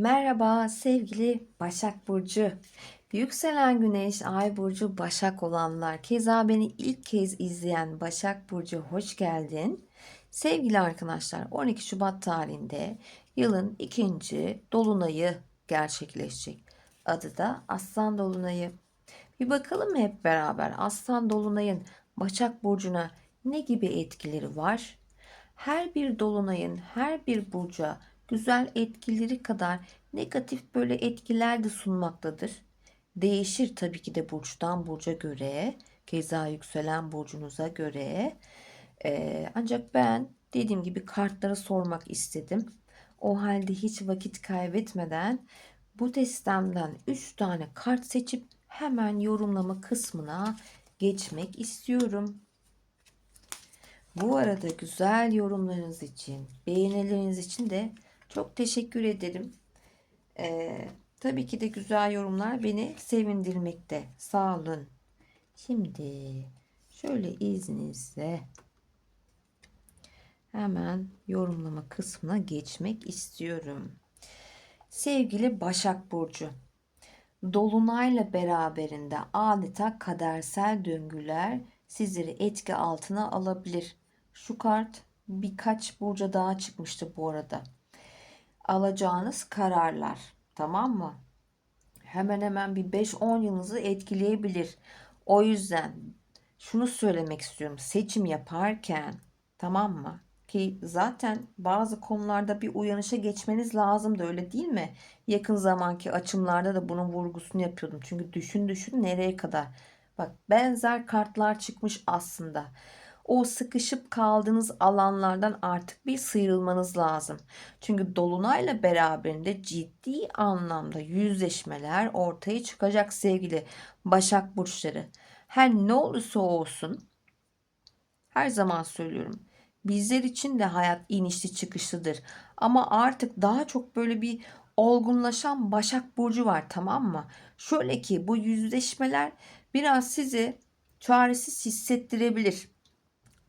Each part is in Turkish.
Merhaba sevgili Başak Burcu. Yükselen Güneş, Ay Burcu Başak olanlar. Keza beni ilk kez izleyen Başak Burcu hoş geldin. Sevgili arkadaşlar 12 Şubat tarihinde yılın ikinci dolunayı gerçekleşecek. Adı da Aslan Dolunayı. Bir bakalım hep beraber Aslan Dolunay'ın Başak Burcu'na ne gibi etkileri var? Her bir dolunayın her bir burca güzel etkileri kadar negatif böyle etkiler de sunmaktadır. Değişir tabii ki de burçtan burca göre, keza yükselen burcunuza göre. Ee, ancak ben dediğim gibi kartları sormak istedim. O halde hiç vakit kaybetmeden bu testten 3 tane kart seçip hemen yorumlama kısmına geçmek istiyorum. Bu arada güzel yorumlarınız için, beğenileriniz için de çok teşekkür ederim. Ee, tabii ki de güzel yorumlar beni sevindirmekte. Sağ olun. Şimdi şöyle izninizle hemen yorumlama kısmına geçmek istiyorum. Sevgili Başak Burcu, Dolunayla beraberinde adeta kadersel döngüler sizleri etki altına alabilir. Şu kart birkaç burca daha çıkmıştı bu arada. Alacağınız kararlar tamam mı? Hemen hemen bir 5-10 yılınızı etkileyebilir. O yüzden şunu söylemek istiyorum. Seçim yaparken tamam mı? Ki zaten bazı konularda bir uyanışa geçmeniz lazım da öyle değil mi? Yakın zamanki açımlarda da bunun vurgusunu yapıyordum. Çünkü düşün düşün nereye kadar. Bak benzer kartlar çıkmış aslında. O sıkışıp kaldığınız alanlardan artık bir sıyrılmanız lazım. Çünkü dolunayla beraberinde ciddi anlamda yüzleşmeler ortaya çıkacak sevgili Başak burçları. Her ne olursa olsun her zaman söylüyorum. Bizler için de hayat inişli çıkışlıdır. Ama artık daha çok böyle bir olgunlaşan Başak Burcu var tamam mı? Şöyle ki bu yüzleşmeler biraz sizi çaresiz hissettirebilir.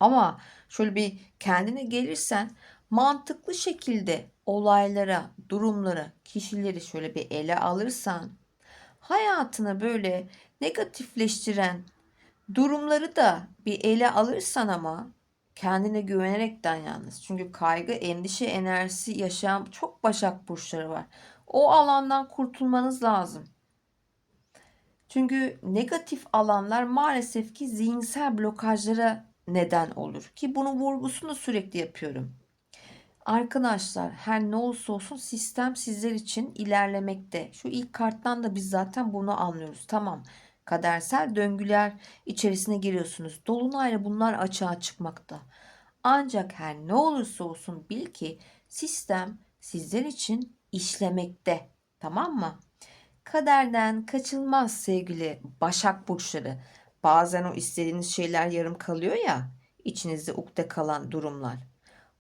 Ama şöyle bir kendine gelirsen mantıklı şekilde olaylara, durumlara, kişileri şöyle bir ele alırsan hayatını böyle negatifleştiren durumları da bir ele alırsan ama kendine güvenerekten yalnız. Çünkü kaygı, endişe, enerjisi yaşayan çok başak burçları var. O alandan kurtulmanız lazım. Çünkü negatif alanlar maalesef ki zihinsel blokajlara neden olur. Ki bunun vurgusunu sürekli yapıyorum. Arkadaşlar her ne olursa olsun sistem sizler için ilerlemekte. Şu ilk karttan da biz zaten bunu anlıyoruz. Tamam kadersel döngüler içerisine giriyorsunuz. Dolunayla bunlar açığa çıkmakta. Ancak her ne olursa olsun bil ki sistem sizler için işlemekte. Tamam mı? Kaderden kaçılmaz sevgili Başak burçları. Bazen o istediğiniz şeyler yarım kalıyor ya, içinizde ukde kalan durumlar.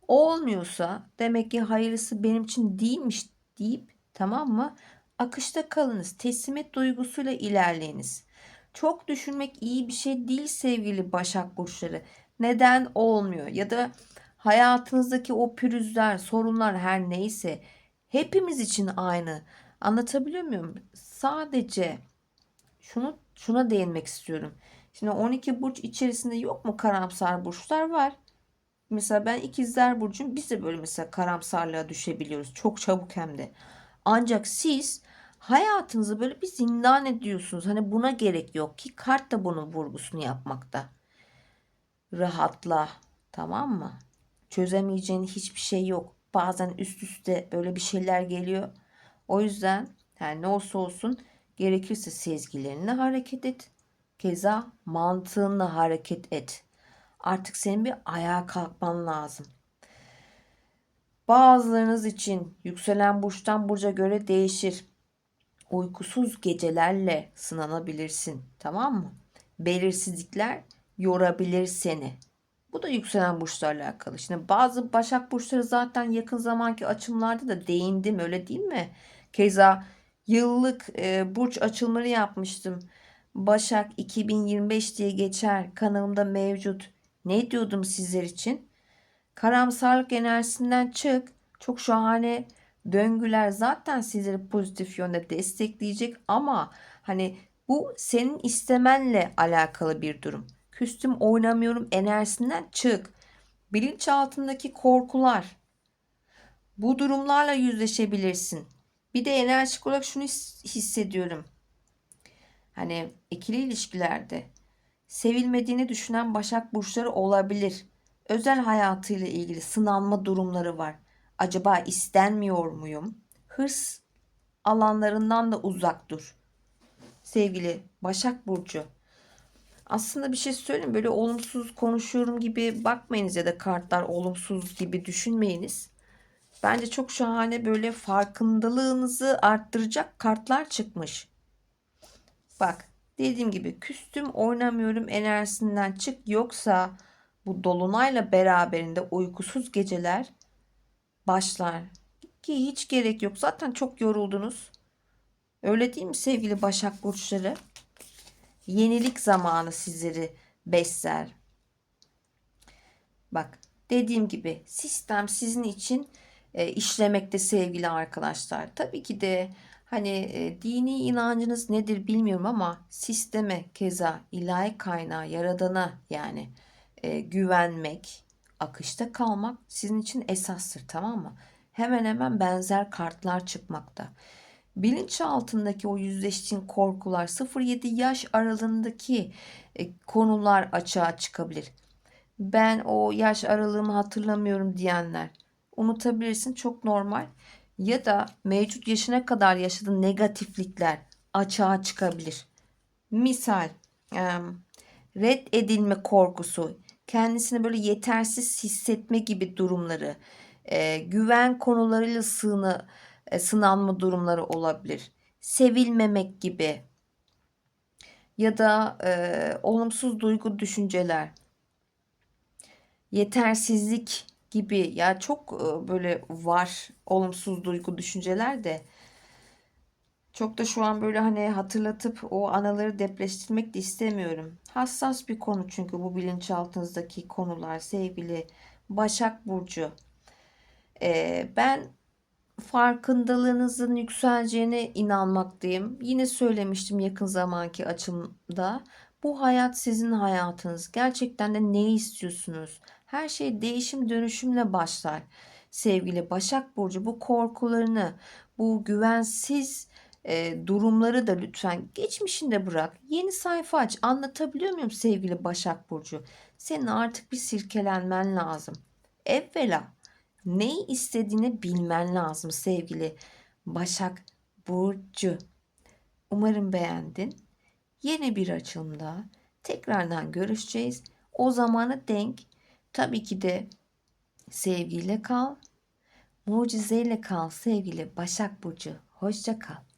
O olmuyorsa demek ki hayırlısı benim için değilmiş deyip tamam mı? Akışta kalınız. Teslimiyet duygusuyla ilerleyiniz. Çok düşünmek iyi bir şey değil sevgili Başak burçları. Neden olmuyor ya da hayatınızdaki o pürüzler, sorunlar her neyse hepimiz için aynı. Anlatabiliyor muyum? Sadece şunu şuna değinmek istiyorum. Şimdi 12 burç içerisinde yok mu karamsar burçlar var. Mesela ben ikizler burcum biz de böyle mesela karamsarlığa düşebiliyoruz. Çok çabuk hem de. Ancak siz hayatınızı böyle bir zindan ediyorsunuz. Hani buna gerek yok ki kart da bunun vurgusunu yapmakta. Rahatla tamam mı? Çözemeyeceğin hiçbir şey yok. Bazen üst üste böyle bir şeyler geliyor. O yüzden her ne olsa olsun gerekirse sezgilerinle hareket et. Keza mantığınla hareket et. Artık senin bir ayağa kalkman lazım. Bazılarınız için yükselen burçtan burca göre değişir. Uykusuz gecelerle sınanabilirsin. Tamam mı? Belirsizlikler yorabilir seni. Bu da yükselen burçlarla alakalı. Şimdi bazı başak burçları zaten yakın zamanki açımlarda da değindim öyle değil mi? Keza yıllık e, burç açılımları yapmıştım. Başak 2025 diye geçer kanalımda mevcut. Ne diyordum sizler için? Karamsarlık enerjisinden çık. Çok şahane döngüler zaten sizleri pozitif yönde destekleyecek ama hani bu senin istemenle alakalı bir durum. Küstüm oynamıyorum enerjisinden çık. Bilinçaltındaki korkular. Bu durumlarla yüzleşebilirsin. Bir de enerjik olarak şunu his- hissediyorum. Hani ikili ilişkilerde sevilmediğini düşünen Başak burçları olabilir. Özel hayatıyla ilgili sınanma durumları var. Acaba istenmiyor muyum? Hırs alanlarından da uzak dur. Sevgili Başak Burcu. Aslında bir şey söyleyeyim böyle olumsuz konuşuyorum gibi bakmayınız ya da kartlar olumsuz gibi düşünmeyiniz. Bence çok şahane böyle farkındalığınızı arttıracak kartlar çıkmış. Bak dediğim gibi küstüm oynamıyorum enerjisinden çık yoksa bu dolunayla beraberinde uykusuz geceler başlar. Ki hiç gerek yok zaten çok yoruldunuz. Öyle değil mi sevgili Başak Burçları? Yenilik zamanı sizleri besler. Bak dediğim gibi sistem sizin için e, işlemekte sevgili arkadaşlar. Tabii ki de hani e, dini inancınız nedir bilmiyorum ama sisteme keza ilahi kaynağı yaradana yani e, güvenmek, akışta kalmak sizin için esastır tamam mı? Hemen hemen benzer kartlar çıkmakta. Bilinçaltındaki o yüzleştiğin korkular 0-7 yaş aralığındaki e, konular açığa çıkabilir. Ben o yaş aralığımı hatırlamıyorum diyenler unutabilirsin çok normal. Ya da mevcut yaşına kadar yaşadığın negatiflikler açığa çıkabilir. Misal red edilme korkusu, kendisini böyle yetersiz hissetme gibi durumları, e, güven konularıyla sığını, e, sınanma durumları olabilir. Sevilmemek gibi ya da e, olumsuz duygu düşünceler, yetersizlik gibi ya çok e, böyle var olumsuz duygu düşünceler de çok da şu an böyle hani hatırlatıp o anaları depreştirmek de istemiyorum. Hassas bir konu çünkü bu bilinçaltınızdaki konular sevgili Başak Burcu. Ee, ben farkındalığınızın yükseleceğine inanmaktayım. Yine söylemiştim yakın zamanki açımda. Bu hayat sizin hayatınız. Gerçekten de ne istiyorsunuz? Her şey değişim dönüşümle başlar. Sevgili Başak Burcu bu korkularını, bu güvensiz e, durumları da lütfen geçmişinde bırak. Yeni sayfa aç. Anlatabiliyor muyum sevgili Başak Burcu? Senin artık bir sirkelenmen lazım. Evvela neyi istediğini bilmen lazım sevgili Başak Burcu. Umarım beğendin. Yeni bir açılımda tekrardan görüşeceğiz. O zamana denk tabii ki de sevgiyle kal, mucizeyle kal sevgili Başak Burcu. Hoşça kal.